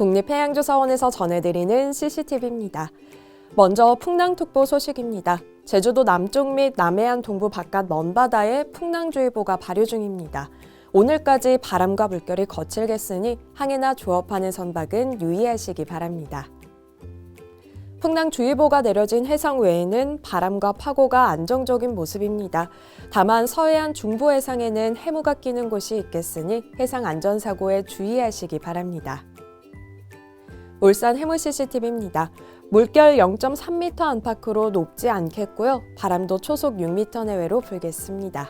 국립해양조사원에서 전해드리는 CCTV입니다. 먼저 풍랑특보 소식입니다. 제주도 남쪽 및 남해안 동부 바깥 먼바다에 풍랑주의보가 발효 중입니다. 오늘까지 바람과 물결이 거칠겠으니 항해나 조업하는 선박은 유의하시기 바랍니다. 풍랑주의보가 내려진 해상 외에는 바람과 파고가 안정적인 모습입니다. 다만 서해안 중부 해상에는 해무가 끼는 곳이 있겠으니 해상 안전사고에 주의하시기 바랍니다. 울산 해무 CCTV입니다. 물결 0.3m 안팎으로 높지 않겠고요. 바람도 초속 6m 내외로 불겠습니다.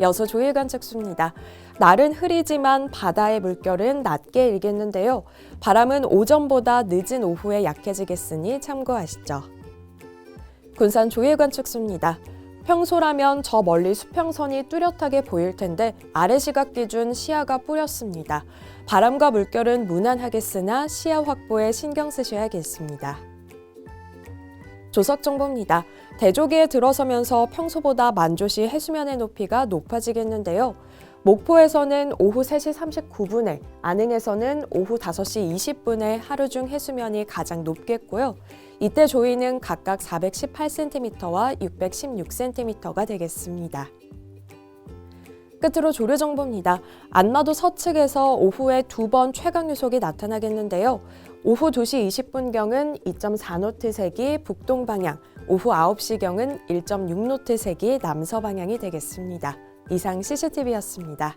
여수 조일 관측수입니다. 날은 흐리지만 바다의 물결은 낮게 일겠는데요. 바람은 오전보다 늦은 오후에 약해지겠으니 참고하시죠. 군산 조일 관측수입니다. 평소라면 저 멀리 수평선이 뚜렷하게 보일 텐데 아래 시각 기준 시야가 뿌렸습니다. 바람과 물결은 무난하겠으나 시야 확보에 신경 쓰셔야겠습니다. 조석 정보입니다. 대조기에 들어서면서 평소보다 만조시 해수면의 높이가 높아지겠는데요. 목포에서는 오후 3시 39분에, 안흥에서는 오후 5시 20분에 하루 중 해수면이 가장 높겠고요. 이때 조이는 각각 418cm와 616cm가 되겠습니다. 끝으로 조류 정보입니다. 안마도 서측에서 오후에 두 번 최강 유속이 나타나겠는데요. 오후 2시 20분경은 2.4노트 색이 북동 방향, 오후 9시경은 1.6노트 색이 남서 방향이 되겠습니다. 이상 CCTV였습니다.